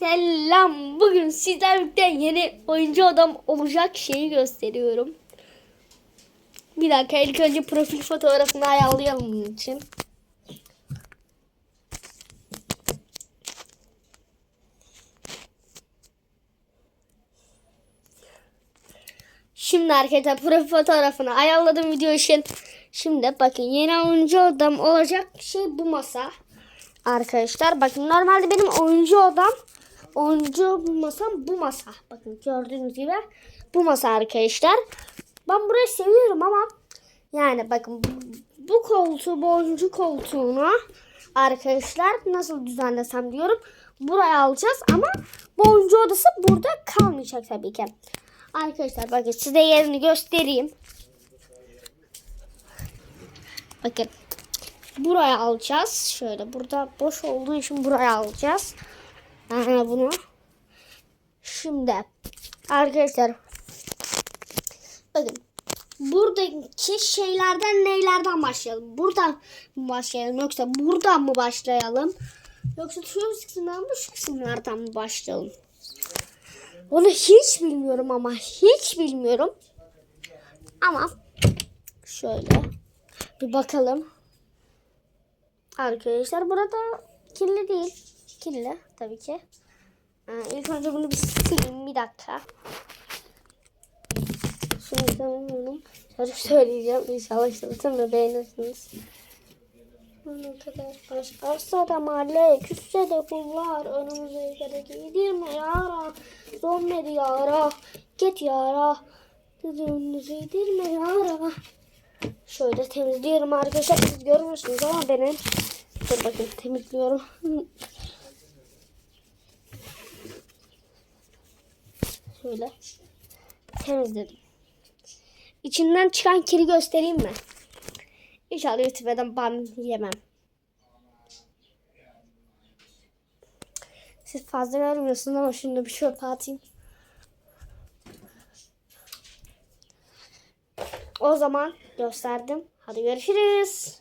Selam. Bugün birlikte yeni oyuncu adam olacak şeyi gösteriyorum. Bir dakika ilk önce profil fotoğrafını ayarlayalım bunun için. Şimdi arkadaşlar profil fotoğrafını ayarladım video için. Şimdi bakın yeni oyuncu odam olacak şey bu masa. Arkadaşlar bakın normalde benim oyuncu odam oyuncu masam bu masa. Bakın gördüğünüz gibi bu masa arkadaşlar. Ben burayı seviyorum ama yani bakın bu koltuğu bu oyuncu koltuğunu arkadaşlar nasıl düzenlesem diyorum. Buraya alacağız ama bu oyuncu odası burada kalmayacak tabii ki. Arkadaşlar bakın size yerini göstereyim. Bakın buraya alacağız. Şöyle burada boş olduğu için buraya alacağız. Yani bunu. Şimdi arkadaşlar bakın buradaki şeylerden neylerden başlayalım? Buradan mı başlayalım yoksa buradan mı başlayalım? Yoksa şu kısımdan mı şu kısımlardan mı başlayalım? Onu hiç bilmiyorum ama hiç bilmiyorum. Ama şöyle bir bakalım. Arkadaşlar burada kirli değil. Kirli tabii ki. Ee, ilk önce bunu bir sileyim bir dakika. Şimdi sanırım şarkı söyleyeceğim. İnşallah çalışır ve beğenirsiniz. Ne kadar baş arsa da mahalle küsse de kullar önümüze göre giydirme yara zonmedi yara git yara önünüzü giydirme yara şöyle temizliyorum arkadaşlar siz görmüyorsunuz ama benim dur bakın temizliyorum şöyle temizledim içinden çıkan kiri göstereyim mi? İnşallah YouTube'dan ban yemem. Siz fazla görmüyorsunuz ama şunu bir çöpe atayım. O zaman gösterdim. Hadi görüşürüz.